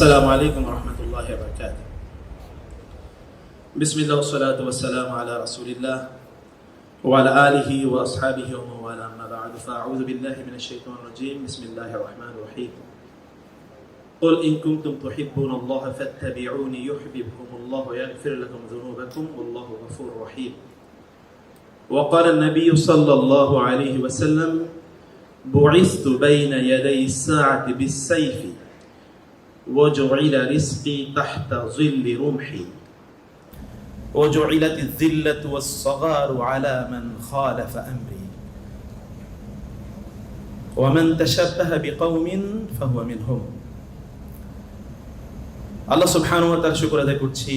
السلام عليكم ورحمة الله وبركاته. بسم الله والصلاة والسلام على رسول الله وعلى آله وأصحابه ومن والاه. أما بعد فأعوذ بالله من الشيطان الرجيم. بسم الله الرحمن الرحيم. قل إن كنتم تحبون الله فاتبعوني يحببكم الله ويغفر لكم ذنوبكم والله غفور رحيم. وقال النبي صلى الله عليه وسلم بعثت بين يدي الساعة بالسيف وجعل رزقي تحت ظل رمحي وجعلت الذلة والصغار على من خالف أمري ومن تشبه بقوم فهو منهم আল্লাহ সুবহান ওয়া তাআলা শুকর আদায় করছি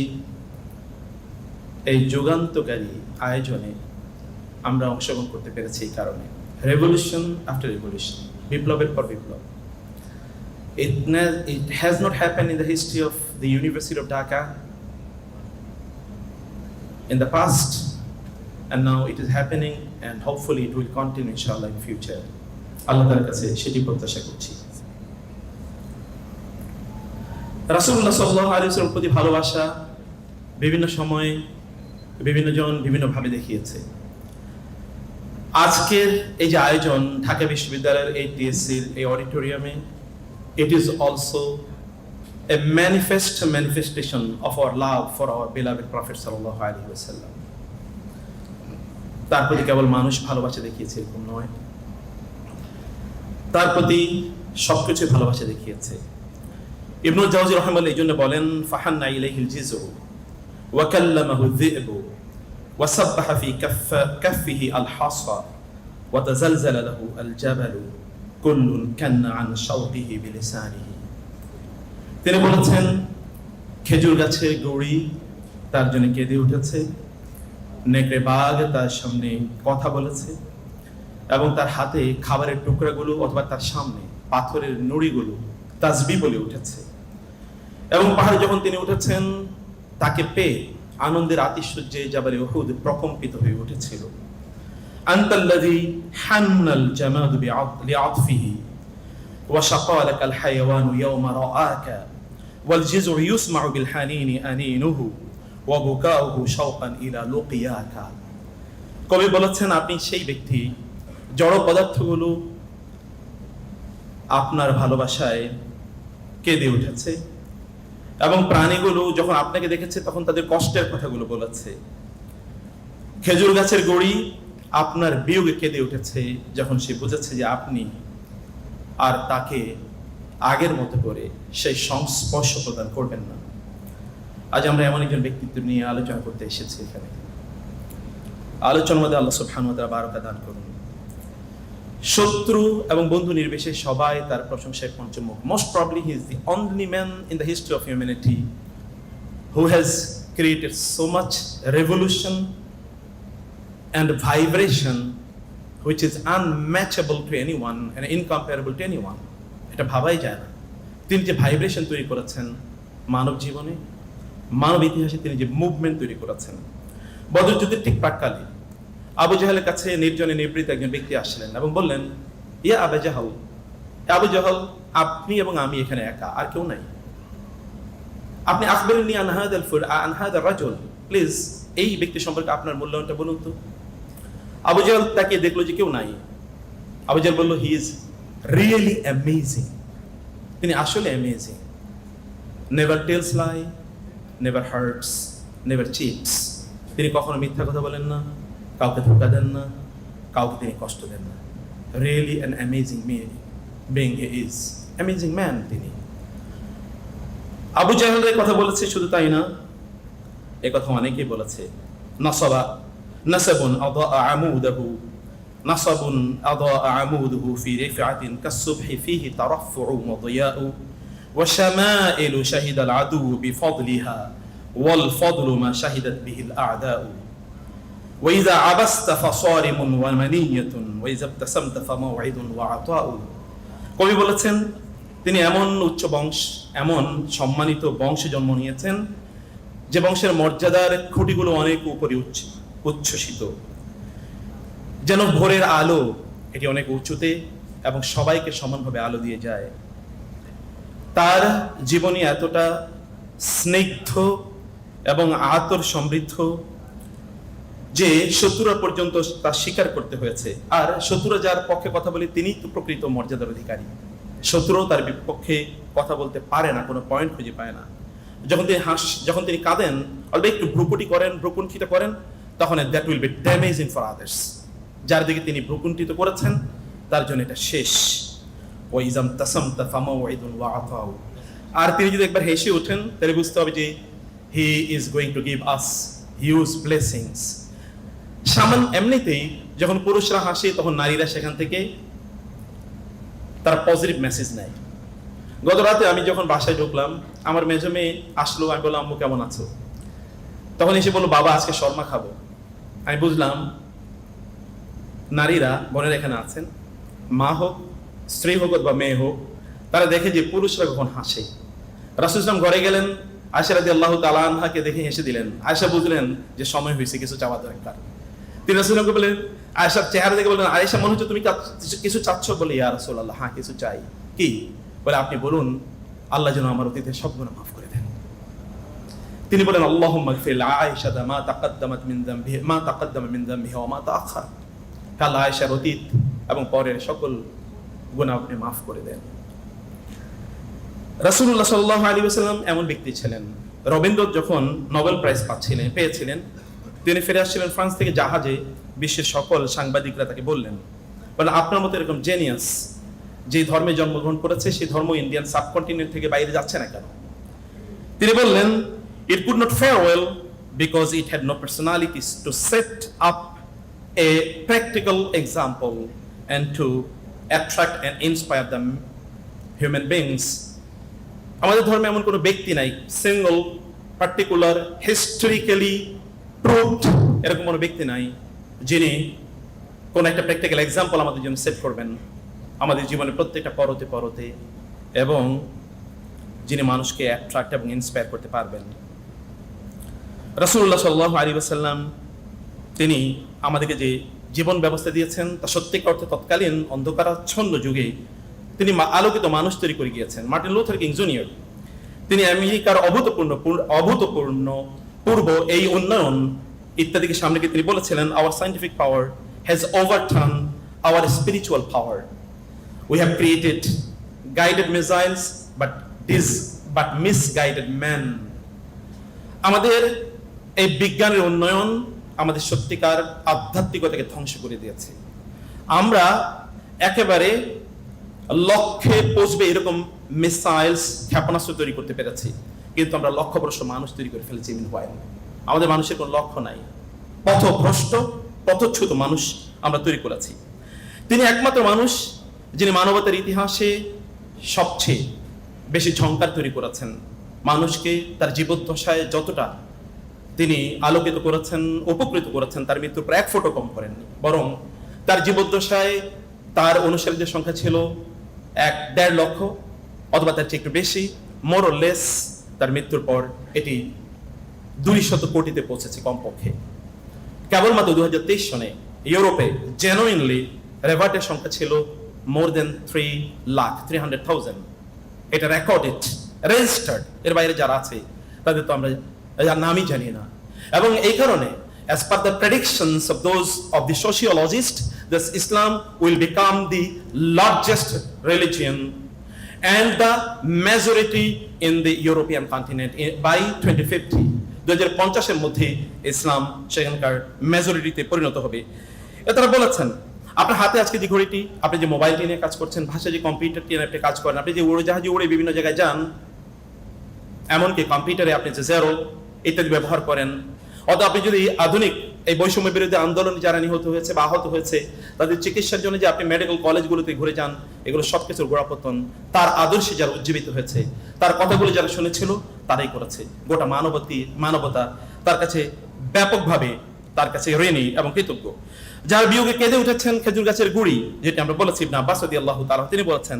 এই যুগান্তকারী আয়োজনে আমরা অংশগ্রহণ করতে পেরেছি এই কারণে রেভলিউশন আফটার রেভলিউশন বিপ্লবের পর বিপ্লব It, it has not happened in the history of the University of Dhaka in the past, and now it is happening, and hopefully it will continue, inshallah, in future. আল্লাহ তার কাছে সেটি প্রত্যাশা করছি রাসুল্লাহ সাল্লাহ আলিয়ার প্রতি ভালোবাসা বিভিন্ন সময়ে বিভিন্ন জন বিভিন্নভাবে দেখিয়েছে আজকের এই যে আয়োজন ঢাকা বিশ্ববিদ্যালয়ের এই টিএসসির এই অডিটোরিয়ামে it is also a manifest manifestation of our love for our beloved Prophet. তার প্রতি কেবল মানুষ ভালোবাসা দেখিয়েছে, এরকম নয়। তার প্রতি সবকিছু ভালোবাসা দেখিয়েছে। ইবনুল জাওজি রহমাল্লাহ এই জন্য বলেন, ফাহান্না ইলাইহিল জিজু ওয়া কাল্লামাহু যিবু ওয়া আল হাসা ওয়া তাজালজালা লাহু আল জাবালু কুল্লুন কান্না আন শাওকিহি বিলিসানিহি। তিনি বলেছেন, খেজুর গাছে গড়ি তার জন্য কেঁদে উঠেছে, নেকড়ে বাঘ তার সামনে কথা বলেছে, এবং তার হাতে খাবারের টুকরাগুলো অথবা তার সামনে পাথরের নুড়িগুলো তাজবি বলে উঠেছে। এবং পাহাড়ে যখন তিনি উঠেছেন, তাকে পেয়ে আনন্দের আতিশয্যে জাবারে উহুদ প্রকম্পিত হয়ে উঠেছিল। أنت الذي حن الجماد بعط- لعطفه وشقى لك الحيوان يوم رآك والجزع يسمع بالحنين أنينه وبكاؤه شوقا إلى لقياك কবি বলেছেন আপনি সেই ব্যক্তি জড় পদার্থগুলো আপনার ভালোবাসায় কেঁদে উঠেছে এবং প্রাণীগুলো যখন আপনাকে দেখেছে তখন তাদের কষ্টের কথাগুলো বলেছে খেজুর গাছের গড়ি আপনার বিয়োগে কেঁদে উঠেছে যখন সে বুঝেছে যে আপনি আর তাকে আগের মতো করে সেই সংস্পর্শ প্রদান করবেন না। আজ আমরা এমন একজন ব্যক্তিত্ব নিয়ে আলোচনা করতে এসেছি এখানে। আলোচনার মধ্যে আল্লাহ তাআলা বারাকা দান করুন। শত্রু এবং বন্ধু নির্বিশেষে সবাই তার প্রশংসায় পঞ্চমুখ। Most probably he is the only man in the history of humanity who has created so much revolution and vibration, which is unmatchable to anyone and incomparable to anyone. এটা ভাবাই যায় না। তিনি যে ভাইব্রেশন তৈরি করেছেন মানব জীবনে, মানব ইতিহাসে তিনি যে মুভমেন্ট তৈরি করেছেন। বদর যুদ্ধের ঠিক প্রাককালে আবু জাহালের কাছে নির্জনে নিবৃত একজন ব্যক্তি আসলেন এবং বললেন, ইয়া আবু জাহাল আবু জাহাল, আপনি এবং আমি এখানে একা, আর কেউ নাই। আপনি আখবরনি আনহাদ আল ফুর আনহাদ রাজুল প্লিজ এই ব্যক্তি সম্পর্কে আপনার মূল্যায়নটা বলুন তো। আবু তাকে দেখল যে কেউ নাই। আবু জাহাল বলল হি ইজ রিয়েলি অ্যামেজিং তিনি আসলে amazing never tells lie never hurts never cheats তিনি কখনো মিথ্যা কথা বলেন না, কাউকে ধোকা দেন না, কাউকে তিনি কষ্ট দেন না। রিয়েলি অ্যান অ্যামেজিং মেয়ে being he is amazing man তিনি। আবু জাহেলের কথা বলেছে শুধু তাই না, এ কথা অনেকেই বলেছে। নসবা নসবুন আদা আমুদাহু নসবুন আদা আমুদহু ফি রিফআতিন কাসসুবহি ফিহি তারাফফু ওয়া وشمائل شهد العدو بفضلها والفضل ما شهدت به الأعداء وإذا عبست فصارم ومنية وإذا ابتسمت فموعد وعطاء কবি বলেছেন তিনি এমন উচ্চ বংশ এমন সম্মানিত বংশে জন্ম নিয়েছেন যে বংশের মর্যাদার খুঁটিগুলো অনেক উপরে উচ্চ উচ্ছ্বসিত। যেন ভোরের আলো এটি অনেক উঁচুতে এবং সবাইকে সমানভাবে আলো দিয়ে যায়। তার জীবনী এতটা স্নিগ্ধ এবং আতর সমৃদ্ধ যে শত্রুরা পর্যন্ত তা স্বীকার করতে হয়েছে। আর শত্রুরা যার পক্ষে কথা বলে তিনিই তো প্রকৃত মর্যাদার অধিকারী। শত্রুও তার বিপক্ষে কথা বলতে পারে না, কোনো পয়েন্ট খুঁজে পায় না। যখন তিনি হাস যখন তিনি কাঁদেন, অল্প একটু ভ্রুকুটি করেন, ভ্রুকুণ্ঠিত করেন তখন that will be damaging for others যার দিকে তিনি ভ্রুকুণ্ঠিত করেছেন, তার জন্য এটা শেষ। ওয়াইজাম তাসাম তাফামা আর তিনি যদি একবার হেসে ওঠেন, তাহলে বুঝতে হবে যে he is going to give us huge blessings সামান এমনিতেই যখন পুরুষরা হাসে, তখন নারীরা সেখান থেকে তারা পজিটিভ মেসেজ নেয়। গত রাতে আমি যখন বাসায় ঢুকলাম, আমার মেজো মেয়ে আসলো, আমি বললাম, আম্মু কেমন আছো? তখন এসে বলল, বাবা, আজকে শর্মা খাব। আমি বুঝলাম, নারীরা বোনের এখানে আছেন, মা হোক, স্ত্রী হোক বা মেয়ে হোক, তারা দেখে যে পুরুষরা কখন হাসে। রাসুল ইসলাম ঘরে গেলেন আয়সা রাদি আল্লাহ তালাহাকে দেখে হেসে দিলেন। আয়সা বুঝলেন যে সময় হয়েছে, কিছু চাওয়া দরকার। তিনি রাসুলামকে বললেন আয়সার চেহারা দেখে বললেন আয়সা মনে হচ্ছে তুমি কিছু- চাচ্ছ? বলে, ইয়া রাসুল আল্লাহ হ্যাঁ কিছু চাই। কি? বলে, আপনি বলুন, আল্লাহ যেন আমার অতীতের সব গুণা মাফ তিনি বলেন আল্লাহ মা তাকাদ্দামাত মিন মা তাকাদ্দামা মিন ওয়া মা তাআখার। আয়েশার অতীত এবং পরের সকল গুনাহ আপনি করে দেন। রাসূলুল্লাহ সাল্লাল্লাহু আলাইহি ওয়াসাল্লাম এমন ব্যক্তি ছিলেন, রবীন্দ্র যখন নোবেল প্রাইজ পাচ্ছিলেন, পেয়েছিলেন, তিনি ফিরে আসছিলেন ফ্রান্স থেকে জাহাজে, বিশ্বের সকল সাংবাদিকরা তাকে বললেন, বলে, আপনার মতো এরকম জেনিয়াস যে ধর্মে জন্মগ্রহণ করেছে সেই ধর্ম ইন্ডিয়ান সাবকন্টিনেন্ট থেকে বাইরে যাচ্ছে না কেন? তিনি বললেন it could not fare well because it had no personalities to set up a practical example and to attract and inspire the human beings আমাদের ধর্মে এমন কোনো ব্যক্তি নাই সিঙ্গল পার্টিকুলার হিস্টোরিক্যালি প্রুভড এরকম কোনো ব্যক্তি নাই যিনি কোন একটা প্র্যাকটিক্যাল এক্সাম্পল আমাদের জন্য সেট করবেন আমাদের জীবনের প্রত্যেকটা পরতে পরতে এবং যিনি মানুষকে অ্যাট্রাক্ট এবং ইন্সপায়ার করতে পারবেন। রাসূলুল্লাহ সাল্লাল্লাহু আলাইহি ওয়াসাল্লাম তিনি আমাদেরকে যে জীবন ব্যবস্থা দিয়েছেন তা সত্যিকার অর্থে তৎকালীন অন্ধকারাচ্ছন্ন যুগে তিনি আলোকিত মানুষ তৈরি করে গিয়েছেন। Martin Luther King junior. তিনি আমেরিকার অভূতপূর্ণ অভূতপূর্ণ পূর্ব এই উন্নয়ন ইত্যাদিকে সামনে রেখে তিনি বলেছিলেন our scientific power has overturn our spiritual power We have created guided missiles, but this but misguided man আমাদের এই বিজ্ঞানের উন্নয়ন আমাদের সত্যিকার আধ্যাত্মিকতাকে ধ্বংস করে দিয়েছে। আমরা একেবারে লক্ষ্যে পৌঁছবে এরকম মিসাইলস ক্ষেপণাস্ত্র তৈরি করতে পেরেছি, কিন্তু আমরা লক্ষ্যভ্রষ্ট মানুষ তৈরি করে ফেলেছি মিন আমাদের মানুষের কোনো লক্ষ্য নাই। পথভ্রষ্ট, পথচ্যুত মানুষ আমরা তৈরি করেছি। তিনি একমাত্র মানুষ যিনি মানবতার ইতিহাসে সবচেয়ে বেশি ঝংকার তৈরি করেছেন। মানুষকে তার জীবদ্দশায় যতটা তিনি আলোকিত করেছেন, উপকৃত করেছেন, তার মৃত্যুর প্রায় এক ফোটো কম করেননি। বরং তার জীবদ্দশায় তার অনুসারীদের সংখ্যা ছিল এক দেড় লক্ষ অথবা তার চেয়ে একটু বেশি। মোর লেস তার মৃত্যুর পর এটি দুই শত কোটিতে পৌঁছেছে কমপক্ষে। কেবলমাত্র দু হাজার তেইশ সনে ইউরোপে জেনুইনলি রেভার্টের সংখ্যা ছিল more than three lakh three hundred thousand এটা রেকর্ডেড রেজিস্টার্ড এর বাইরে যারা আছে, তাদের তো আমরা যার নামই জানি না। এবং এই কারণে, as per the predictions of those of the sociologists this islam will become the largest religion and the majority in the european continent in- by 2050 দু হাজার পঞ্চাশের মধ্যে ইসলাম সেখানকার মেজরিটিতে পরিণত হবে। এ তারা বলেছেন, আপনার হাতে আজকে যে ঘড়িটি, আপনি যে মোবাইলটি নিয়ে কাজ করছেন ভাষা যে কম্পিউটারটি নিয়ে আপনি কাজ করেন, আপনি যে উড়োজাহাজে উড়ে বিভিন্ন জায়গায় যান, এমনকি কম্পিউটারে আপনি যে জেরো ইত্যাদি ব্যবহার করেন। অথবা আপনি যদি আধুনিক এই বৈষম্য বিরোধী আন্দোলনে যারা নিহত হয়েছে বা আহত হয়েছে, তাদের চিকিৎসার জন্য যে আপনি মেডিকেল কলেজগুলোতে ঘুরে যান, এগুলো সব কিছুর গোড়াপতন তার আদর্শে যারা উজ্জীবিত হয়েছে, তার কথাগুলো যারা শুনেছিল, তারাই করেছে। গোটা মানবতী, মানবতা তার কাছে ব্যাপকভাবে তার কাছে ঋণী এবং কৃতজ্ঞ। যার বিয়োগে কেঁদে উঠেছেন, খেজুর গাছের গুড়ি, যেটা আমরা বলেছি না আব্বাস রাদিয়াল্লাহু তাআলা, তিনি বলেছেন,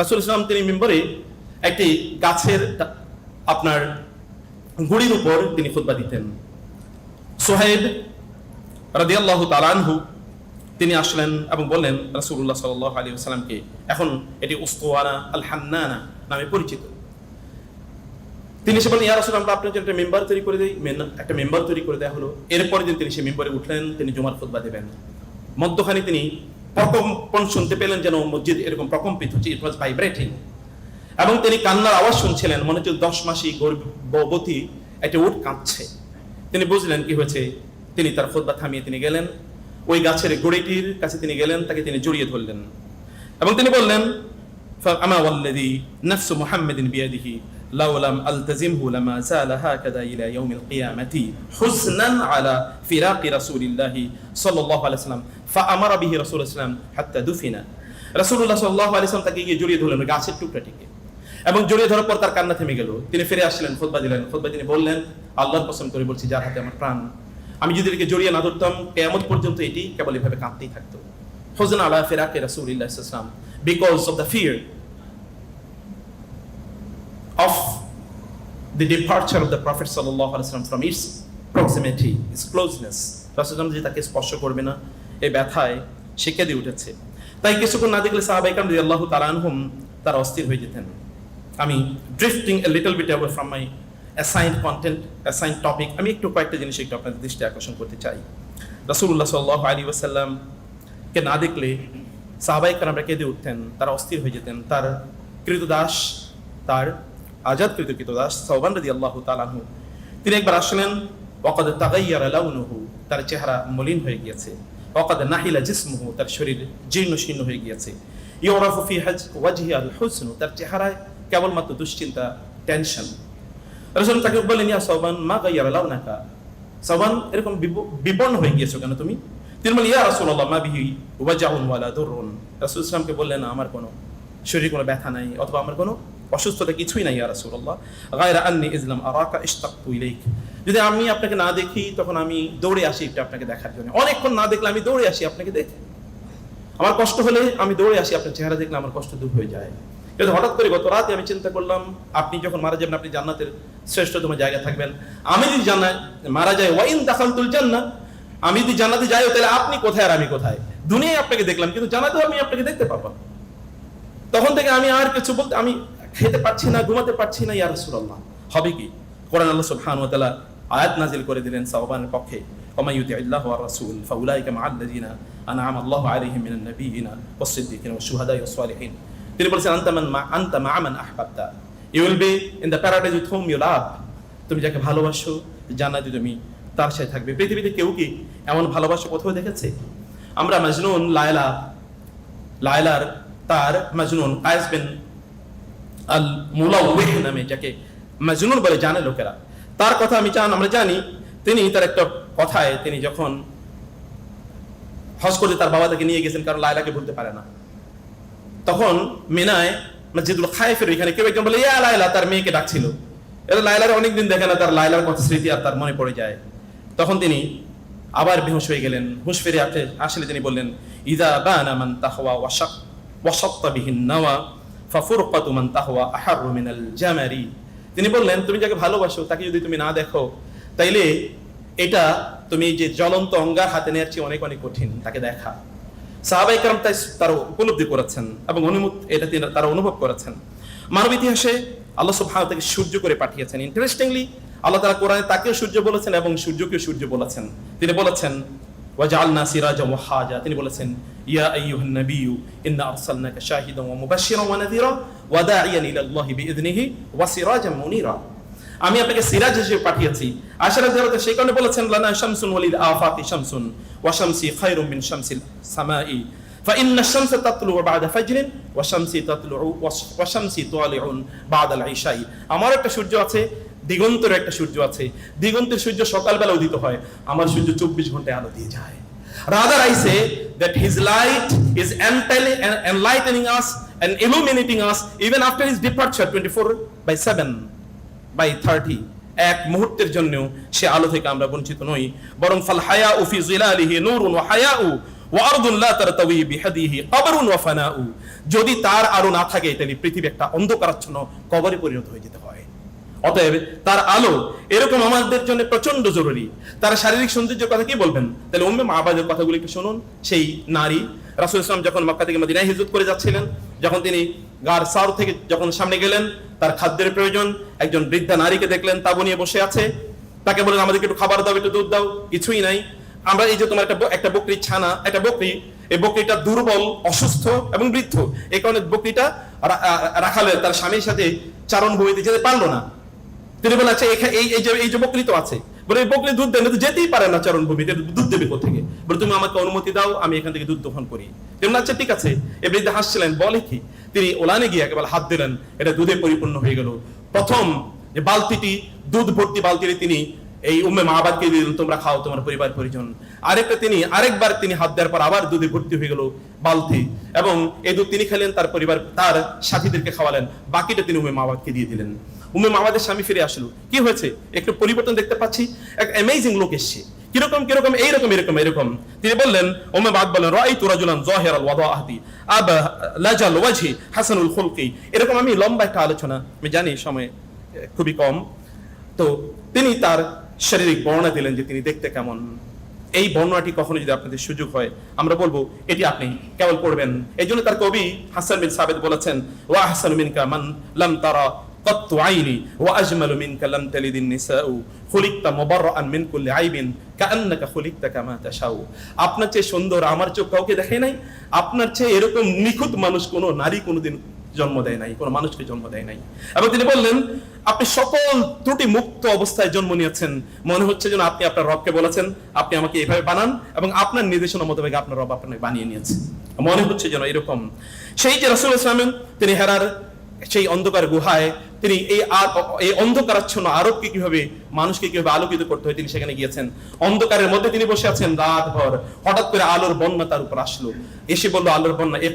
রাসুল ইসলাম তিনি মিম্বরে একটি গাছের আপনার গুড়ির উপর তিনি খুতবা দিতেন। সোহেব রাদিয়াল্লাহু তাআলা আনহু, তিনি আসলেন এবং বললেন, রাসূলুল্লাহ সাল্লাল্লাহু আলাইহি ওয়াসাল্লামকে, এখন এটি উস্তুয়ানা আল হান্নানা নামে পরিচিত। তিনি এসে বলেন ইয়া রাসূল, আমরা আপনার জন্য একটা মেম্বার তৈরি করে দিই। একটা মেম্বার তৈরি করে দেওয়া হলো। এরপরে দিন তিনি সেই মেম্বারে উঠলেন, তিনি জুমার খুতবা দেবেন। মধ্যখানে তিনি প্রকম্পন শুনতে পেলেন যেন মসজিদ এরকম প্রকম্পিত হচ্ছে ইট ওয়াজ ভাইব্রেটিং এবং তিনি কান্নার আওয়াজ শুনছিলেন। মনে হচ্ছে দশ মাসি গর্ভবতী একটা উট কাঁদছে তিনি বুঝলেন কি হয়েছে। তিনি তার খোদবা থামিয়ে তিনি গেলেন। ওই গাছের গড়িটির কাছে তিনি গেলেন, তাকে তিনি জড়িয়ে ধরলেন। এবং তিনি বললেন আমা ওয়াল্লাদি নাফসু ইলা হুসনান আলা তাকে গিয়ে জড়িয়ে ধরলেন গাছের টুকরাটিকে। এবং জড়িয়ে ধরার পর তার কান্না থেমে গেল। তিনি ফিরে আসলেন, খুতবা দিলেন। খুতবা তিনি বললেন, আল্লাহর কসম করে বলছি, যার হাতে আমার প্রাণ, আমি যদি এটাকে জড়িয়ে না ধরতাম, কেয়ামত পর্যন্ত এটি কেবল এভাবে কাঁদতেই থাকতো। হোসেন আলা ফেরাকে রাসূলুল্লাহ ওয়াসাল্লাম, because of the fear of the departure of the Prophet sallallahu alaihi wasallam from its closeness. রাসূলুল্লাহ যে তাকে স্পর্শ করবে না এই ব্যথায় সে কেঁদে উঠেছে। তাই কিছুক্ষণ না দেখলে সাহাবাই কাম রাদিয়াল্লাহু তাআলা আনহুম তারা অস্থির হয়ে যেতেন। আমি drifting a little bit away from my assigned content assigned topic আমি একটু কয়েকটা জিনিস একটু আপনাদের দৃষ্টি আকর্ষণ করতে চাই। রাসূলুল্লাহ সাল্লাল্লাহু আলাইহি ওয়াসাল্লাম কে না দেখলে সাহাবাই কারামরা কেঁদে উঠতেন, তারা অস্থির হয়ে যেতেন। তার কৃতদাস, তার আজাদকৃত কৃতদাস সৌবান রদি আল্লাহ তালাহু তিনি একবার আসলেন ওকাদ তাগাইয়ার লাউনুহু তার চেহারা মলিন হয়ে গিয়েছে। ওকাদ নাহিলা জিসমুহু তার শরীর জীর্ণ শীর্ণ হয়ে গিয়েছে। ইউরাফু ফি হাজ, ওয়াজহি আল হুসনু তার চেহারায় কেবলমাত্র দুশ্চিন্তা টেনশন রসুল তাকে বললেন, ইয়া সৌবান মা গাইয়ার লাউনাকা সৌবান এরকম বিপন্ন হয়ে গিয়েছো কেন তুমি? তিনি বললেন, ইয়া রাসূলুল্লাহ, মা বিহি ওয়াজাউন ওয়ালা দুররুন। রাসূল ইসলামকে বললেন, আমার কোনো, শরীরে কোনো ব্যথা নাই অথবা আমার কোনো অসুস্থতা কিছুই নাই, ইয়া রাসূলুল্লাহ। গায়রা আন্নি ইসলাম আরাকা ইশতাকতু ইলাইক। যদি আমি আপনাকে না দেখি, তখন আমি দৌড়ে আসি একটু আপনাকে দেখার জন্য। অনেকক্ষণ না দেখলে আমি দৌড়ে আসি আপনাকে দেখে। আমার কষ্ট হলে আমি দৌড়ে আসি, আপনার চেহারা দেখলে আমার কষ্ট দূর হয়ে যায়। কিন্তু হঠাৎ করে গত রাতে আমি চিন্তা করলাম, আপনি যখন মারা যাবেন, আপনি জান্নাতের শ্রেষ্ঠতম জায়গায় থাকবেন। আমি যদি জানা মারা যায়, ওয়াইন দাখালতুল জান্নাত। আমি যদি জান্নাতে যাই তাহলে আপনি কোথায় আর আমি কোথায়? দুনিয়ায় আপনাকে দেখলাম, কিন্তু জানাতেও আমি আপনাকে দেখতে পাবো তখন থেকে আমি আর কিছু বলতে আমি খেতে পারছি না, ঘুমাতে পারছি না, ইয়া রাসূলুল্লাহ। হবে কি? কোরআন আল্লাহ সুবহানাহু ওয়া তাআলা আয়াত নাজিল করে দিলেন সাওবানের পক্ষে। ওমা ইউতিইল্লাহু ওয়া রাসূল, ফাউলাইকা মা'আল লাযিনা আন'আমা আল্লাহু আলাইহিম মিনান নাবিয়িনা ওয়াস-সিদ্দিকিনা ওয়াশ-শুহাদা'i ওয়াস-সালিহিন তিনি বলছেন আনতা মান মা আনতা মা মান আহবাবতা you will be in the paradise with whom you love তুমি যাকে ভালোবাসো, জান্নাতে তুমি তার সাথে থাকবে। পৃথিবীতে কেউ কি এমন ভালোবাসা কোথাও দেখেছে? আমরা মাজনুন লায়লা, লায়লার তার মাজনুন কায়েস বিন আল মুলাউবিহ নামে যাকে মাজনুন বলে জানে লোকেরা। তার কথা আমি জান, আমরা জানি, তিনি তার একটা কথায় তিনি যখন হজ করতে তার বাবা তাকে নিয়ে গেছেন, কারণ লায়লাকে ভুলতে পারে না। তখন মিনায় মসজিদুল খায়েফের ওইখানে কেউ একজন বলে, ইয়া লায়লা, তার মেয়েকে ডাকছিল। এটা লায়লার অনেকদিন দেখে না, তার লাইলার কথা স্মৃতি আর তার মনে পড়ে যায়। তখন তিনি আবার বেহুশ হয়ে গেলেন। হুঁশ ফিরে আসে, আসলে তিনি বললেন, ইদা বানা মান তাহওয়া ওয়াশাক ওয়াশাত্তা বিহিন নাওয়া ফাফুরকাতু মান তাহওয়া আহারু মিনাল জামারি। তিনি বললেন, তুমি যাকে ভালোবাসো, তাকে যদি তুমি না দেখো, তাইলে এটা তুমি যে জ্বলন্ত অঙ্গার হাতে নেওয়ার চেয়ে অনেক অনেক কঠিন, তাকে দেখা। সাহাবাই কালাম তাই তারা উপলব্ধি করেছেন এবং অনুমত এটা তিনি তারা অনুভব করেছেন। মানব ইতিহাসে আল্লাহ সুবহানাহু তাকে সূর্য করে পাঠিয়েছেন। ইন্টারেস্টিংলি আল্লাহ তাআলা কোরআনে তাকেও সূর্য বলেছেন এবং সূর্যকেও সূর্য বলেছেন। তিনি বলেছেন, ওয়াজআলনা সিরাজা ওয়াহাজা তিনি বলেছেন, ইয়া আইয়ুহান নাবিয়্যু, ইন্না আরসালনাকা শাহিদান ওয়া মুবাশশিরান ওয়া নাযীরা, ওয়া দাঈয়ান ইলা আল্লাহি বিইذনিহি ওয়া সিরাজাম মুনীরা। আমি আপনাকে সিরাজ হিসেবে পাঠিয়েছি আশারা দেওয়াতে সেই কারণে বলেছেন লানা শামসুন ওয়ালিল আফাতি শামসুন ওয়া শামসি খায়রুম মিন শামসিল সামাই فإن الشمس تطلع بعد فجر وشمسي تطلع وشمسي طالع بعد العشاء আমার একটা সূর্য আছে দিগন্তের একটা সূর্য আছে দিগন্তের সূর্য সকালবেলা উদিত হয় আমার সূর্য চব্বিশ ঘন্টায় আলো দিয়ে যায় Rather, I say that His light is entel- enlightening us and illuminating us even after His departure 24 by 7. by thirty এক মুহূর্তের জন্য সে আলো থেকে আমরা বঞ্চিত নই। বরং ফাল হায়া উফি জিলালিহি নূরুন ওয়া হায়াউ, ওয়া আরদুন লা তারতাওয়ি বিহাদিহি কবরুন ওয়া ফানাউ। যদি তার আলো না থাকে তাহলে পৃথিবী একটা অন্ধকারাচ্ছন্ন কবরে পরিণত হয়ে যেতে হয়। অতএব তার আলো এরকম আমাদের জন্য প্রচণ্ড জরুরি। তার শারীরিক সৌন্দর্যের কথা কি বলবেন? তাহলে উম্মে মাহবাজের কথাগুলি একটু শুনুন? সেই নারী রাসূল ইসলাম যখন মক্কা থেকে মদিনায় হিজরত করে যাচ্ছিলেন, যখন তিনি গার সার থেকে যখন সামনে গেলেন, তার খাদ্যের প্রয়োজন, একজন বৃদ্ধা নারীকে দেখলেন তাবু নিয়ে বসে আছে। তাকে বললেন, আমাদেরকে একটু খাবার দাও, একটু দুধ দাও। কিছুই নাই। আমরা এই যে তোমার একটা একটা বকরির ছানা, একটা বকরি, এই বকরিটা দুর্বল, অসুস্থ এবং বৃদ্ধ। এই কারণে বকরিটা রা- আ- রাখালের, তার স্বামীর সাথে চারণ ভূমিতে যেতে পারল না। তিনি বলেন আচ্ছা এই এই যে এই যে বকরি তো আছে। বলে, এই বকরি দুধ দেন। যেতেই পারে না চরণ ভূমিতে দুধ দেবে কোথেকে বলে, তুমি আমাকে অনুমতি দাও, আমি এখান থেকে দুধ দোহন করি। তেমন আচ্ছা ঠিক আছে। এ বৃদ্ধ হাসছিলেন, বলে কি? তিনি ওলানে গিয়ে একেবারে হাত দিলেন, এটা দুধে পরিপূর্ণ হয়ে গেল। প্রথম যে বালতিটি, দুধ ভর্তি বালতিটি তিনি এই উম্মে মাহাবাদকে দিলেন, তোমরা খাও, তোমার পরিবার পরিজন। আরেকটা তিনি, আরেকবার তিনি হাত দেওয়ার পর আবার দুধে ভর্তি হয়ে গেল বালতি। এবং এই দুধ তিনি খেলেন, তার পরিবার, তার সাথীদেরকে খাওয়ালেন। বাকিটা তিনি উম্মে মাহাবাদকে দিয়ে দিলেন। উম্মে মাহাবাদের স্বামী ফিরে আসলো। কি হয়েছে? একটু পরিবর্তন দেখতে পাচ্ছি। এক অ্যামেজিং লোক এসছে। কীরকম কীরকম, এইরকম এরকম এরকম তিনি বললেন, উম্মে বাদ বলেন রাআইতু রাজুলান যাহিরাল ওয়াদাআতি আব লাজাল ওয়াজহি হাসানুল খুলকি। এরকম আমি লম্বা একটা আলোচনা, আমি জানি সময় খুবই কম। তো তিনি তার শারীরিক বর্ণনা দিলেন যে তিনি দেখতে কেমন। এই বর্ণনাটি কখনো যদি আপনাদের সুযোগ হয়, আমরা বলব, এটি আপনি কেবল পড়বেন। এই জন্য তার কবি হাসান বিন সাবেদ বলেছেন, ওয়া হাসান মিনকা মান লাম তারা قط عيني واجمل منك لم تلد النساء خلقت مبرأ من كل عيب كانك خلقت كما تشاء আপনার চেয়ে সুন্দর আমার চোখ কাউকে দেখে নাই আপনার চেয়ে এরকম নিখুঁত মানুষ কোনো নারী কোনোদিন জন্ম দেয় নাই কোনো মানুষকে জন্ম দেয় নাই এবং তিনি বললেন আপনি সকল ত্রুটি মুক্ত অবস্থায় জন্ম নিয়েছেন মনে হচ্ছে যেন আপনি আপনার রবকে বলেছেন আপনি আমাকে এভাবে বানান এবং আপনার নির্দেশনা মোতাবেক আপনার রব আপনাকে বানিয়ে নিয়েছে মনে হচ্ছে যেন এরকম সেই যে রসুল ইসলামেন তিনি হেরার সেই অন্ধকার গুহায় তিনি এই আ- এই অন্ধকারাচ্ছন্ন আরবকে কীভাবে, মানুষকে কীভাবে আলোকিত করতে হয় তিনি সেখানে গিয়েছেন। অন্ধকারের মধ্যে তিনি বসে আছেন রাত ভর হঠাৎ করে আলোর বন্যা তার উপর আসলো। এসে বলল, আলোর বন্যা এ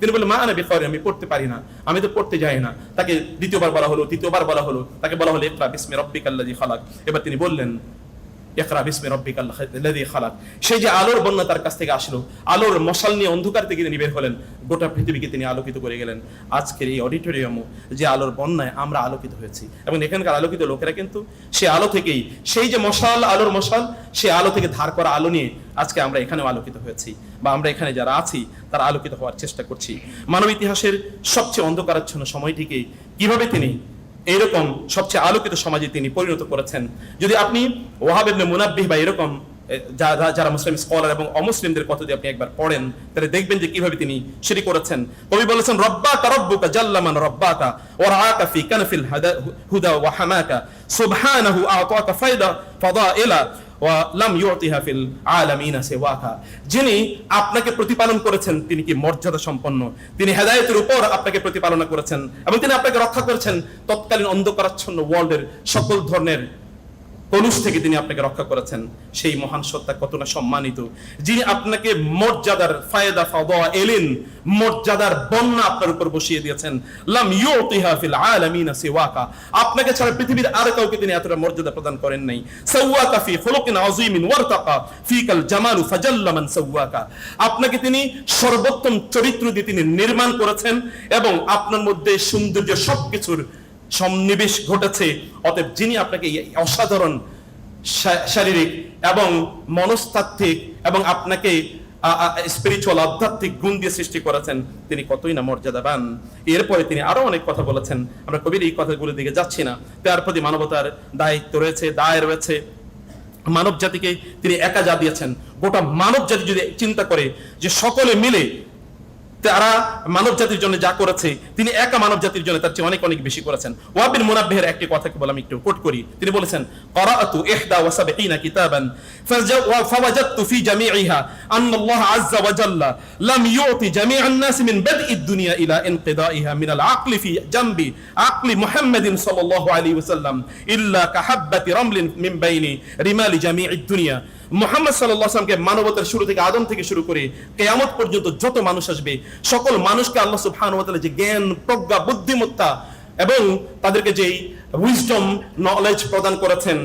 তিনি বললেন, মা আনা বেকারি আমি পড়তে পারি না। আমি তো পড়তে যাই না। তাকে দ্বিতীয়বার বলা হলো, তৃতীয়বার বলা হলো। তাকে বলা হলো একরা বিস্মে রব্বিকাল্লাজি খালাক। এবার তিনি বললেন ইকরা বিসমি রব্বিকাল লাযী খালাক সেই যে আলোর বন্যা তার কাছ থেকে আসলো আলোর মশাল নিয়ে অন্ধকার থেকে তিনি বের হলেন গোটা পৃথিবীকে তিনি আলোকিত করে গেলেন আজকের এই অডিটোরিয়ামও যে আলোর বন্যায় আমরা আলোকিত হয়েছি এবং এখানকার আলোকিত লোকেরা কিন্তু সে আলো থেকেই সেই যে মশাল আলোর মশাল সে আলো থেকে ধার করা আলো নিয়ে আজকে আমরা এখানেও আলোকিত হয়েছি বা আমরা এখানে যারা আছি তারা আলোকিত হওয়ার চেষ্টা করছি মানব ইতিহাসের সবচেয়ে অন্ধকারাচ্ছন্ন সময়টিকে কীভাবে তিনি এইরকম সবচেয়ে আলোকিত সমাজে তিনি পরিণত করেছেন। যদি আপনি ওয়াহাব ইবনে মুনাব্বিহ বা এরকম যারা যারা মুসলিম স্কলার এবং অমুসলিমদের কথা যদি আপনি একবার পড়েন, তাহলে দেখবেন যে কীভাবে তিনি সেটি করেছেন। কবি বলেছেন, রব্বাকা রব্বুকা জাল্লামান রব্বাকা, ওয়ারাআকা ফি কানফিল হুদা ওয়া হামাকা, সুবহানাহু আতাকা ফায়দা ফাদাইলা ওয়া লাম ইউতিহা যিনি আপনাকে প্রতিপালন করেছেন, তিনি কি মর্যাদা সম্পন্ন? তিনি হেদায়েতের উপর আপনাকে প্রতিপালনা করেছেন এবং তিনি আপনাকে রক্ষা করেছেন। তৎকালীন অন্ধকারাচ্ছন্ন ওয়ার্ল্ডের সকল ধরনের কলুষ থেকে তিনি আপনাকে রক্ষা করেছেন। সেই মহান সত্তা কত না সম্মানিত, যিনি আপনাকে মর্যাদার ফায়দা ফাদা এলেন, মর্যাদার বন্যা আপনার উপর বসিয়ে দিয়েছেন। লাম ইউতিহা ফিল আলামিনা সিওয়াকা। আপনাকে ছাড়া পৃথিবীর আর কাউকে তিনি এতটা মর্যাদা প্রদান করেন নাই। সাওয়াকা ফি খুলুকিন আযীমিন ওয়ারতাকা, ফিকাল জামালু ফাজাল্লা মান সাওয়াকা। আপনাকে তিনি সর্বোত্তম চরিত্র দিয়ে তিনি নির্মাণ করেছেন এবং আপনার মধ্যে সৌন্দর্য সবকিছুর সন্নিবেশ ঘটেছে। অতএব যিনি আপনাকে অসাধারণ শারীরিক এবং মনস্তাত্ত্বিক এবং আপনাকে স্পিরিচুয়াল আধ্যাত্মিক গুণ দিয়ে সৃষ্টি করেছেন, তিনি কতই না মর্যাদা মর্যাদাবান। এরপরে তিনি আরও অনেক কথা বলেছেন। আমরা কবির এই কথাগুলোর দিকে যাচ্ছি না। তার প্রতি মানবতার দায়িত্ব রয়েছে, দায় রয়েছে। মানব জাতিকে তিনি একা যা দিয়েছেন। গোটা মানব জাতি যদি চিন্তা করে যে সকলে মিলে তারা মানব জাতির জন্য যা করেছে, তিনি একা মানব জাতির জন্য তার চেয়ে অনেক অনেক বেশি করেছেন। ওয়াবিন মুনাব্বেহের একটি কথা কেবল আমি একটু কোট করি। তিনি বলেছেন করাতু ইহদা ওয়া সাবঈনা কিতাবান ফাওয়াজাদতু ফি জামিইহা আল্লাহ আযজা ওয়া জাল্লা লাম ইউতি জামিআন নাস মিন বাদঈ দুনিয়া ইলা ইনকিদাইহা মিন আল আকলি ফি জামবি আকলি মুহাম্মাদিন সাল্লাল্লাহু আলাইহি ওয়াসাল্লাম ইল্লা কাহাব্বাতি রামলিন মিন বাইনি রিমালি জামিঈদ মোহাম্মদ সাল্লামকে মানবতার শুরু থেকে আদম থেকে শুরু করে কেয়ামত পর্যন্ত যত মানুষ আসবে, সকল মানুষকে আল্লাহ সুবহানাহু যে জ্ঞান, প্রজ্ঞা, বুদ্ধিমত্তা এবং তাদেরকে যেই উইজডম নলেজ প্রদান করেছেন,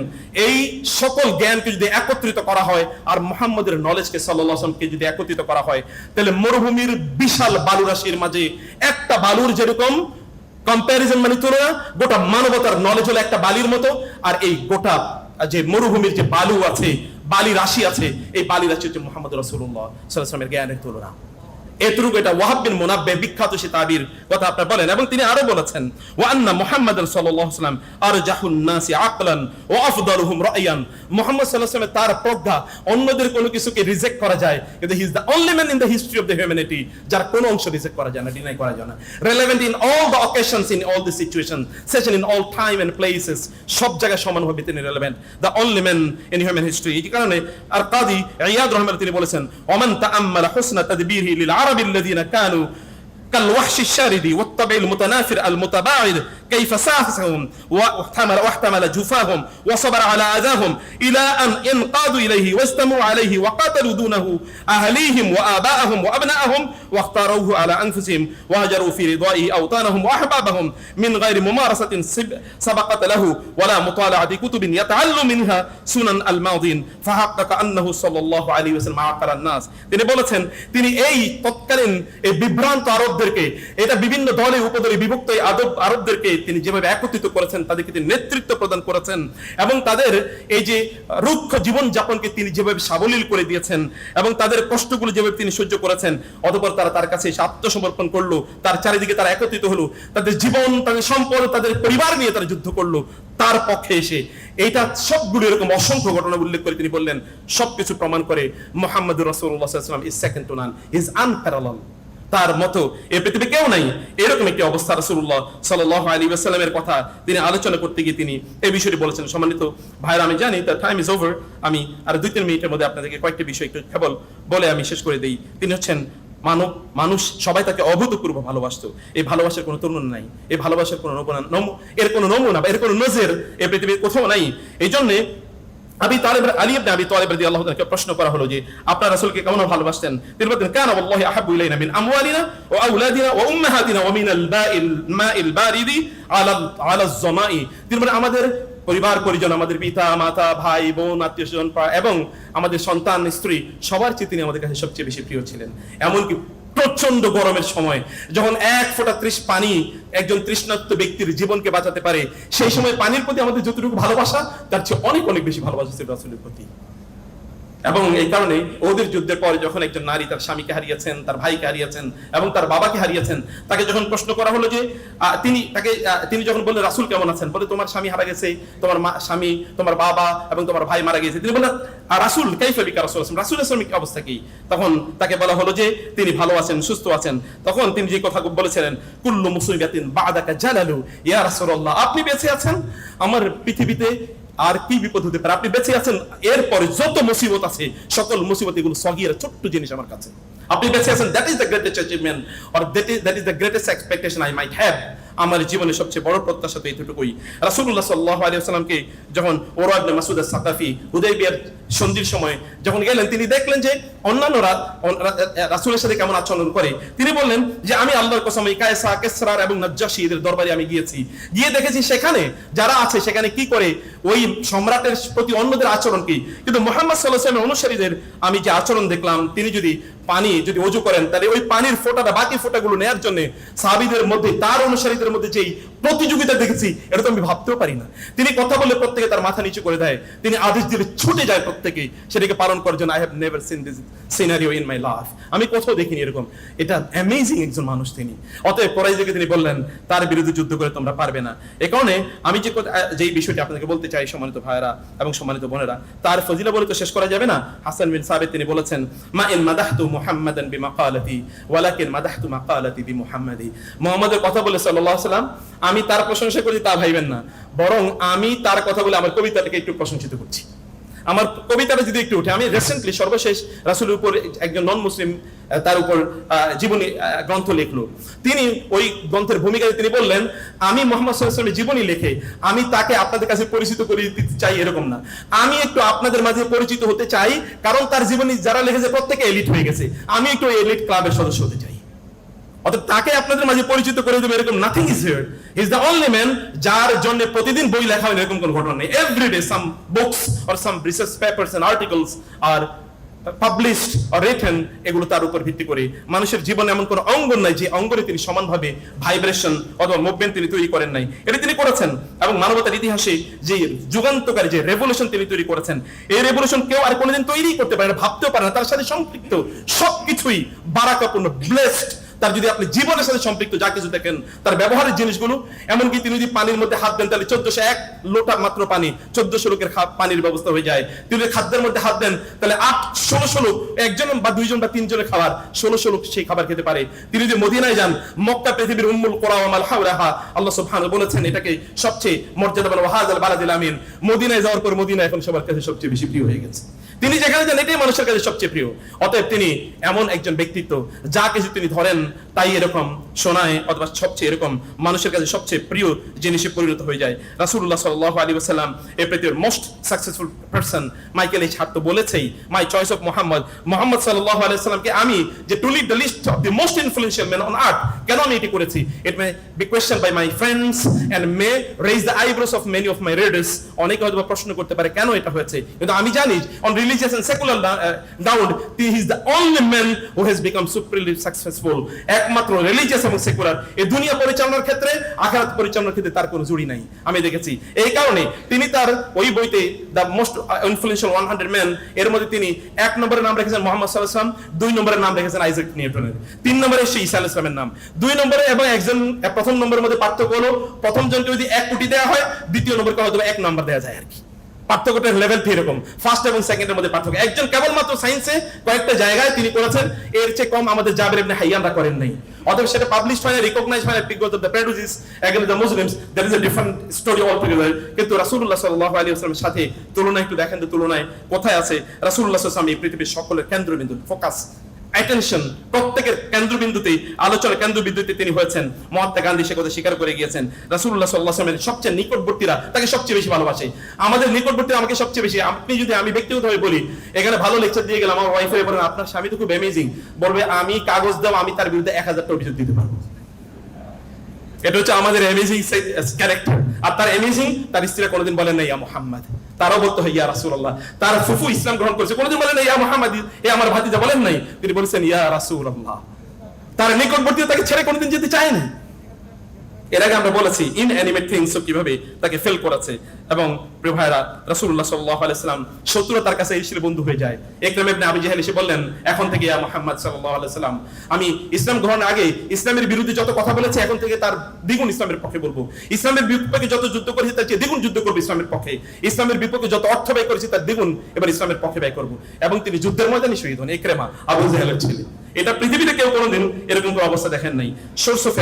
এই সকল জ্ঞানকে যদি একত্রিত করা হয় আর মোহাম্মদের নলেজকে সাল্লামকে যদি একত্রিত করা হয়, তাহলে মরুভূমির বিশাল বালুরাশির মাঝে একটা বালুর যেরকম কম্প্যারিজন মানে তুলনা, গোটা মানবতার নলেজ হলো একটা বালির মতো, আর এই গোটা যে মরুভূমির যে বালু আছে বালি রাশি আছে এই বালি রাশি হচ্ছে মোহাম্মদ রসুল্লাহ সাল্লামের জ্ঞানের তুলনা। এতটুকু এটা ওয়াহাব বিন মুনাব্বে, বিখ্যাত সে তাবির কথা আপনার বলেন। এবং তিনি আরও বলেছেন ওয়া আন্না মুহাম্মাদান সাল্লাল্লাহু আলাইহি ওয়াসাল্লাম নাসি আকলান ওয়া আফদালুহুম রায়ান মুহাম্মদ সাল্লাল্লাহু আলাইহি তার প্রজ্ঞা অন্যদের কোনো কিছুকে রিজেক্ট করা যায়, কিন্তু he is the only man in the history of the humanity যার কোনো অংশ রিজেক্ট করা যায় না ডিনাই করা যায় না। Relevant in all the occasions in all the situation session in all time and places সব জায়গায় সমানভাবে তিনি relevant the only man in human history এই কারণে আর কাদি ইয়াদ রহমান তিনি বলেছেন, ওমান তাআম্মালা হুসনা তাদবীরহি লিল العرب الذين كانوا كالوحش الشارد والطبع المتنافر المتباعد كيف ساهسهم واحتمل واحتمل جفاهم وصبر على اذاهم الى ان انقادوا اليه واستمعوا عليه وقاتلوا دونه اهليهم واباءهم وابنائهم واختاروه على انفسهم وهجروا في رضائه اوطانهم واحبابهم من غير ممارسه سب- سبقت له ولا مطالعه كتب يتعلم منها سنن الماضين فحقق انه صلى الله عليه وسلم عقل الناس তিনি বলেছেন তিনি এই তৎকালীন এই বিভ্রান্ত আরবদেরকে এটা বিভিন্ন দলে উপদলে বিভক্ত এই আদব আরবদেরকে তিনি যেভাবে একত্রিত করেছেন, তাদেরকে তিনি নেতৃত্ব প্রদান করেছেন এবং তাদের এই যে রুক্ষ জীবন যাপনকে তিনি যেভাবে সাবলীল করে দিয়েছেন এবং তাদের কষ্টগুলো যেভাবে তিনি সহ্য করেছেন, অতঃপর তারা তার কাছে এসে আত্মসমর্পণ করল, তার চারিদিকে তারা একত্রিত হলো, তাদের জীবন, তাদের সম্পদ, তাদের পরিবার নিয়ে তারা যুদ্ধ করল, তার পক্ষে এসে এইটা সবগুলো এরকম অসংখ্য ঘটনা উল্লেখ করে তিনি বললেন, সবকিছু প্রমাণ করে মোহাম্মদ রসুল্লাহাম is second to none is unparalleled তার মতো এই পৃথিবী কেউ নাই। এরকম একটি অবস্থা রাসূলুল্লাহ সাল্লাল্লাহু আলাইহি ওয়াসাল্লামের কথা তিনি আলোচনা করতে গিয়ে তিনি এই বিষয়টি বলেছেন। সম্মানিত ভাইরা, আমি জানি তার টাইম ইজ ওভার আমি আর দুই, তিন মিনিটের মধ্যে আপনাদেরকে কয়েকটি বিষয় একটু কেবল বলে আমি শেষ করে দিই। তিনি হচ্ছেন মানব, মানুষ সবাই তাকে অভূতপূর্ব ভালোবাসতো। এই ভালোবাসার কোনো তরুণ নাই। এই ভালোবাসার কোনো নমুনা এর কোনো নমুনা এর কোনো নজর এই পৃথিবীর কোথাও নাই। এই জন্যে আবি তালেব, আলী আবি তালেব প্রশ্ন করা হলো যে, আপনার রাসূলকে কেমন ভালোবাসতেন? তিনি বলতেন ওয়াল্লাহি আহাব্বু ইলাইনা মিন আমওয়ালিনা ওয়া আওলাদিনা ওয়া উম্মাহাতিনা ওয়া মিনাল বারিদি আলা আলা যামাই তিনি বলেন আমাদের পরিবার পরিজন আমাদের পিতা মাতা ভাই বোন আত্মীয় স্বজন এবং আমাদের সন্তান স্ত্রী সবার চেয়ে তিনি আমাদের কাছে সবচেয়ে বেশি প্রিয় ছিলেন এমনকি প্রচণ্ড গরমের সময়, যখন এক ফোঁটা ত্রিশ পানি একজন তৃষ্ণার্ত ব্যক্তির জীবনকে বাঁচাতে পারে, সেই সময় পানির প্রতি আমাদের যতটুকু ভালোবাসা, তার চেয়ে অনেক অনেক বেশি ভালোবাসা ছিল রাসুলের প্রতি। এবং এই কারণে ওদের যুদ্ধের পরে যখন একজন নারী তার স্বামীকে হারিয়েছেন, তার ভাইকে হারিয়েছেন এবং তার বাবাকে হারিয়েছেন, তাকে যখন প্রশ্ন করা হলো যে তিনি তাকে তিনি যখন বললেন, রাসুল কেমন আছেন? বলে, তোমার স্বামী হারা গেছে, তোমার মা, স্বামী, তোমার বাবা এবং তোমার ভাই মারা গেছে। তিনি বললেন রাসূল, কাইফা বিকা রাসূল? আসলাম রাসূল আসলামের কি অবস্থা কি? তখন তাকে বলা হলো যে, তিনি ভালো আছেন, সুস্থ আছেন। তখন তিনি যে কথা বলেছিলেন, কুল্লু মুসিবাতিন বাদাকা ইয়া রাসূলুল্লাহ, আপনি বেঁচে আছেন? আমার পৃথিবীতে আর কি বিপদ হতে পারে? আপনি বেঁচে আছেন, এরপরে যত মুসিবত আছে, সকল মুসিবত এগুলো সগিয়ের ছোট্ট জিনিস আমার কাছে। আপনি বেঁচে আছেন that is the greatest achievement or that is the greatest expectation I might have আমার জীবনের সবচেয়ে বড় প্রত্যাশা তো এইটুকুই রাসূলুল্লাহ সাল্লাল্লাহু আলাইহি ওয়াসাল্লামকে যখন ওরা ইবনে মাসউদ আস-সাকাফি হুদাইবিয়ার সন্ধির সময় যখন গেলেন, তিনি দেখলেন যে অন্যান্যরা অন- রা- সাথে কেমন আচরণ করে। তিনি বললেন যে, আমি আল্লাহর কসম, এই কায়সা, কেসরার এবং নাজ্জাশী এদের দরবারে আমি গিয়েছি। গিয়ে দেখেছি সেখানে যারা আছে, সেখানে কি করে ওই সম্রাটের প্রতি অন্যদের আচরণ কি? কিন্তু মোহাম্মদ সাল্লাহ সাল্লামের অনুসারীদের আমি যে আচরণ দেখলাম, তিনি যদি পানি যদি অজু করেন, তাহলে ওই পানির ফোঁটাটা, বাকি ফোঁটাগুলো নেয়ার জন্য সাহাবীদের মধ্যে তার অনুসারীদের মধ্যে যেই প্রতিযোগিতা দেখেছি, এটা তো আমি ভাবতেও পারি না। তিনি কথা বলে প্রত্যেকে তার মাথা নিচু করে দেয়। তিনি আদেশ দিলে ছুটে যায় প্রত্যেকে সেটাকে পালন করার জন্য I have never seen this scenario in my life আমি কোথাও দেখিনি এরকম। এটা অ্যামেজিং একজন মানুষ তিনি। অতএব পরাইজকে তিনি বললেন, তার বিরুদ্ধে যুদ্ধ করে তোমরা পারবে না। এ কারণে আমি যে যেই বিষয়টি আপনাদেরকে বলতে চাই, সম্মানিত ভাইয়েরা এবং সম্মানিত বোনেরা, তার ফজিলা বলে তো শেষ করা যাবে না? হাসান বিন সাবিত তিনি বলেছেন, মা ইন মাদাহতু মুহাম্মাদান বিমাকালাতি, ওয়ালাকিন মাদাহতু মাকালাতি বিমুহাম্মাদি। মুহাম্মাদের কথা বলে সাল্লাল্লাহু আলাইহি সাল্লাম আমি তার প্রশংসা করি তা ভাইবেন না। বরং আমি তার কথা বলে আমার কবিতাটাকে একটু প্রশংসিত করছি। আমার কবিতাটা যদি একটু উঠে, আমি রিসেন্টলি সর্বশেষ রাসূলের উপর একজন নন মুসলিম তার উপর জীবনী গ্রন্থ লিখলো। তিনি ওই গ্রন্থের ভূমিকায় তিনি বললেন, আমি মোহাম্মদ সাল্লামের জীবনী লেখে, আমি তাকে আপনাদের কাছে পরিচিত করে দিতে চাই এরকম না। আমি একটু আপনাদের মাঝে পরিচিত হতে চাই, কারণ তার জীবনী যারা লিখেছে প্রত্যেকে এলিট হয়ে গেছে। আমি একটু এলিট ক্লাবের সদস্য হতে চাই। অর্থাৎ তাকে আপনাদের মাঝে পরিচিত করে দেবে এরকম nothing is here is the only man যার জন্য প্রতিদিন বই লেখা হয় এরকম কোন ঘটনা নেই। Every day some books or some research and are published written এগুলো তার উপর ভিত্তি করে মানুষের জীবনে এমন কোনো অঙ্গ নাই যে অঙ্গনে তিনি সমানভাবে ভাইব্রেশন অথবা মুভমেন্ট তিনি তৈরি করেন নাই। এটা তিনি করেছেন এবং মানবতার ইতিহাসে যে যুগান্তকারী যে রেভলিউশন তিনি তৈরি করেছেন, এই রেভলিউশন কেউ আর কোনোদিন তৈরি করতে পারে না, ভাবতেও পারে না। তার সাথে সম্পৃক্ত সবকিছুই বারাকাপূর্ণ ব্লেসড তার যদি আপনি জীবনের সাথে সম্পৃক্ত যা কিছু দেখেন, তার ব্যবহারের জিনিসগুলো, এমনকি তিনি যদি পানির মধ্যে হাত দেন, তাহলে চোদ্দশো এক লোটা মাত্র পানি, চোদ্দশো লোকের পানির ব্যবস্থা হয়ে যায়। তিনি খাদ্যের মধ্যে হাত দেন, তাহলে আট, ষোলোশো লোক, একজন বা দুইজন বা তিনজনের খাবার, ষোলোশো লোক সেই খাবার খেতে পারে। তিনি যদি মদিনায় যান, মক্কা পৃথিবীর উম্মুল কোরআন আল হাওরাহা, আল্লাহ সুবহানাহু বলেছেন, এটাকে সবচেয়ে মর্যাদাবান ওয়াহাজাল বালাদিল আমিন। মদিনায় যাওয়ার পর মদিনা এখন সবার কাছে সবচেয়ে বেশি প্রিয় হয়ে গেছে। তিনি যেখানে যান, এটাই মানুষের কাছে সবচেয়ে প্রিয়। অতএব তিনি এমন একজন ব্যক্তিত্ব, যা কিছু তিনি ধরেন, তাই এরকম শোনায় অথবা সবচেয়ে এরকম মানুষের কাছে সবচেয়ে প্রিয় জিনিসে পরিণত হয়ে যায়। রাসূলুল্লাহ সাল্লাল্লাহু আলাইহি ওয়াসাল্লাম এই পৃথিবীর most successful person Michael Hart তো বলেছেই my choice of Muhammad Muhammad সাল্লাল্লাহু আলাইহি ওয়াসাল্লামকে আমি যে to lead the list of the most influential man on earth কেন আমি এটি করেছি? It may be question by my friends and may raise the eyebrows of many of my readers অনেকে হয়তো প্রশ্ন করতে পারে, কেন এটা হয়েছে? কিন্তু আমি জানি on religious and secular ground he is the only man who has become supremely successful একমাত্র রিলিজিয়াস এবং সেকুলার এই দুনিয়া পরিচালনার ক্ষেত্রে, আখিরাত পরিচালনার ক্ষেত্রে তার কোনো জুড়ি নাই। আমি দেখেছি। এই কারণে তিনি তার ওই বইতে the most influential one hundred man এর মধ্যে তিনি এক নম্বরের নাম রেখেছেন মোহাম্মদ সাল্লাহ ইসলাম দুই নম্বরের নাম রেখেছেন আইজাক নিউটনের। তিন নম্বরে সেই ঈসা আলাইহিস সালামের নাম। দুই নম্বরে এবং একজন, প্রথম নম্বরের মধ্যে পার্থক্য হলো প্রথম জনকে যদি এক কোটি দেওয়া হয়, দ্বিতীয় নম্বরকে হয়তো এক নম্বর দেওয়া যায় আর কি। পার্থক্যটার লেভেল কি এরকম। ফার্স্ট এবং সেকেন্ডের মধ্যে পার্থক্য। একজন কেবলমাত্র সায়েন্সে কয়েকটা জায়গায় তিনি করেছেন, এর চেয়ে কম আমাদের জাবের ইবনে হাইয়ানরা করেন নাই। অতএব সেটা পাবলিশ হয় না রিকগনাইজ হয় না because of the prejudice against the Muslims that is a different story all together কিন্তু রাসূলুল্লাহ সাল্লাল্লাহু আলাইহি ওয়াসাল্লামের সাথে তুলনা একটু দেখেন তো তুলনায় কোথায় আছে? রাসূলুল্লাহ সাল্লাল্লাহু আলাইহি ওয়াসাল্লাম পৃথিবীর সকলের কেন্দ্রবিন্দু ফোকাস অ্যাটেনশন প্রত্যেকের কেন্দ্রবিন্দুতে আলোচনার কেন্দ্রবিন্দুতে তিনি হয়েছেন। মহাত্মা গান্ধী সে কথা স্বীকার করে গিয়েছেন। আলাইহি ওয়াসাল্লামের সবচেয়ে নিকটবর্তীরা তাকে সবচেয়ে বেশি ভালোবাসে। আমাদের নিকটবর্তী আমাকে সবচেয়ে বেশি। আপনি যদি আমি ব্যক্তিগতভাবে বলি, এখানে ভালো লেকচার দিয়ে গেলাম, আমার ওয়াইফের বলেন, আপনার স্বামী তো খুব অ্যামেজিং বলবে, আমি কাগজ দাও, আমি তার বিরুদ্ধে এক হাজারটা অভিযোগ দিতে পারব। এটা হচ্ছে আমাদের অ্যামেজিং ক্যারেক্টার আর তার অ্যামেজিং তার স্ত্রীরা কোনোদিন বলেন না ইয়া মোহাম্মদ। তারাও বলতে হয় ইয়া রাসুল্লাহ তার ফুফু ইসলাম গ্রহণ করেছে। কোনোদিন বলেন ইয়া মোহাম্মদ এ আমার ভাতিজা, বলেন নাই। তিনি বলেছেন, ইয়া রাসুল্লাহ তার নিকটবর্তী তাকে ছেড়ে কোনদিন যেতে চায় না এর আগে আমরা বলেছি ইন অ্যানিমেট থিংস কীভাবে তাকে ফেল করেছে এবং প্রিয় ভাইরা রাসূলুল্লাহ সাল্লাল্লাহু আলাইহি সাল্লাম শত্রুরা তার কাছে এসে বন্ধু হয়ে যায়। ইকরাম ইবনে আবি জাহেল এসে বললেন, এখন থেকে ইয়া মুহাম্মদ সাল্লাল্লাহু আলাইহি সাল্লাম, আমি ইসলাম গ্রহণের আগে ইসলামের বিরুদ্ধে যত কথা বলেছি, এখন থেকে তার দ্বিগুণ ইসলামের পক্ষে বলব। ইসলামের বিপক্ষে যত যুদ্ধ করেছি, তার চেয়ে দ্বিগুণ যুদ্ধ করব ইসলামের পক্ষে। ইসলামের বিপক্ষে যত অর্থ ব্যয় করেছি, তার দ্বিগুণ এবার ইসলামের পক্ষে ব্যয় করব। এবং তিনি যুদ্ধের ময়দানে শহীদ হন ইকরামা আবু জাহেলের ছেলে। এটা পৃথিবীতে কেউ কোনোদিন এরকম কোনো অবস্থা দেখেন নাই। সোর্স অফ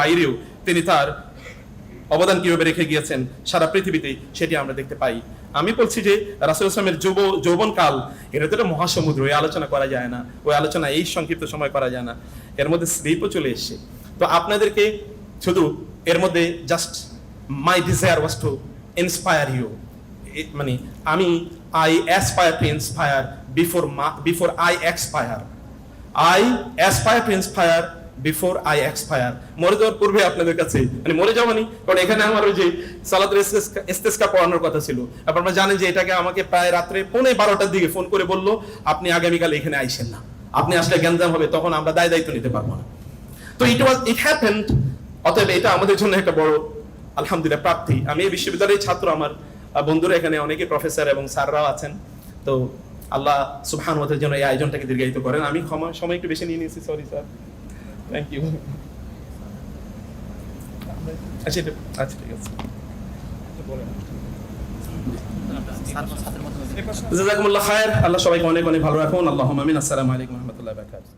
বাইরেও তিনি তার অবদান কীভাবে রেখে গিয়েছেন সারা পৃথিবীতে সেটি আমরা দেখতে পাই। আমি বলছি যে রাসুল ইসলামের যুব যৌবন কাল এটা তো মহাসমুদ্র, ওই আলোচনা করা যায় না। ওই আলোচনা এই সংক্ষিপ্ত সময় করা যায় না। এর মধ্যে স্লিপও চলে এসছে। তো আপনাদেরকে শুধু এর মধ্যে just my desire was to inspire you মানে আমি I aspire to inspire before মা before I expire I aspire to inspire before I expire মরে যাওয়ার পূর্বে আপনাদের কাছে মানে মরে যাওয়া মানে কারণ এখানে আমার ওই যে সালাতের ইস্তেস্কা পড়ানোর কথা ছিল। আপনারা জানেন যে এটাকে আমাকে প্রায় রাত্রে পৌনে বারোটার দিকে ফোন করে বলল, আপনি আগামীকাল এখানে আইসেন না। আপনি আসলে গ্যাঞ্জাম হবে, তখন আমরা দায় দায়িত্ব নিতে পারব না। তো ইট ওয়াজ ইট হ্যাপেন্ড অতএব এটা আমাদের জন্য একটা বড় আলহামদুলিল্লাহ প্রাপ্তি। আমি এই বিশ্ববিদ্যালয়ের ছাত্র আমার বন্ধুরা এখানে অনেকে প্রফেসর এবং স্যাররাও আছেন। তো আল্লাহ সুবহান ওদের জন্য এই আয়োজনটাকে দীর্ঘায়িত করেন। আমি ক্ষমা, সময় একটু বেশি নিয়ে নিয়েছি সরি স্যার থ্যাংক ইউ আচ্ছা এটা- আচ্ছা ঠিক আছে জাজাকুমুল্লাহ খায়ের। আল্লাহ সবাইকে অনেক অনেক ভালো রাখুন। আল্লাহ আমিন। আসসালামু আলাইকুম রহমতুল্লাহ বারকাতুহু।